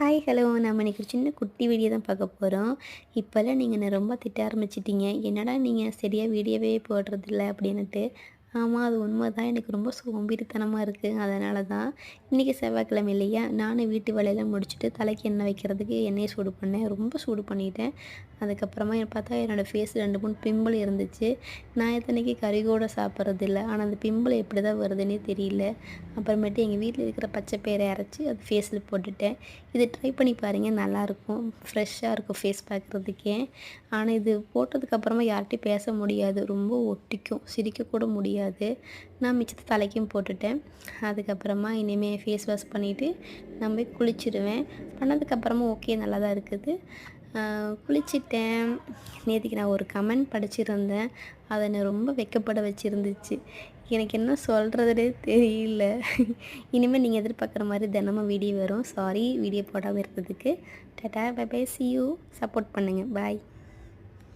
Hi hello நம்ம இன்றைக்கி ஒரு சின்ன குட்டி வீடியோ தான் பார்க்க போகிறோம் இப்போல்லாம் நீங்கள் என்னை ரொம்ப திட்ட ஆரம்பிச்சிட்டிங்க? என்னடா நீங்கள் சரியாக வீடியோவே போடுறதில்ல அப்படின்ட்டு ஆமாம் அது உண்மை தான் எனக்கு ரொம்ப சோம்பேறித்தனமாக இருக்குது அதனால தான் இன்றைக்கி செவ்வாய்க்கிழமை இல்லையா? நானும் வீட்டு வேலையெல்லாம் முடிச்சுட்டு தலைக்கு எண்ணெய் வைக்கிறதுக்கு எண்ணெயை சூடு பண்ணேன். ரொம்ப சூடு பண்ணிட்டேன். அதுக்கப்புறமா பார்த்தா என்னோடய ஃபேஸ் ரெண்டு மூணு பிம்பிள் இருந்துச்சு. நான் எத்தனைக்கு கறிகூட சாப்பிட்றது இல்லை ஆனால் அந்த பிம்பிள் எப்படி தான் வருதுன்னே தெரியல. அப்புறமேட்டு எங்கள் வீட்டில் இருக்கிற பச்சை பயிரை அரைச்சி அது ஃபேஸில் போட்டுட்டேன். இது ட்ரை பண்ணி பாருங்கள் நல்லாயிருக்கும். ஃப்ரெஷ்ஷாக இருக்கும் ஃபேஸ் பார்க்குறதுக்கே. ஆனால் இது போட்டதுக்கப்புறமா யார்கிட்டையும் பேச முடியாது. ரொம்ப ஒட்டிக்கும். சிரிக்கக்கூட முடியாது. நான் மிச்சத்தை தலைக்கும் போட்டுட்டேன். அதுக்கப்புறமா இனிமேல் ஃபேஸ் வாஷ் பண்ணிவிட்டு நான் போய் குளிச்சிடுவேன். பண்ணதுக்கப்புறமா ஓகே நல்லா தான் இருக்குது குளிச்சிட்டேன். நேற்றுக்கு நான் ஒரு கமெண்ட் படிச்சிருந்தேன். அதை என்னை ரொம்ப வெக்கப்பட வச்சுருந்துச்சு. எனக்கு என்ன சொல்கிறதுனே தெரியல. இனிமேல் நீங்கள் எதிர்பார்க்குற மாதிரி தினமும் வீடியோ வரும். சாரி வீடியோ போடாமல் இருக்கிறதுக்கு. Tata bye bye see you support பண்ணுங்கள் பாய்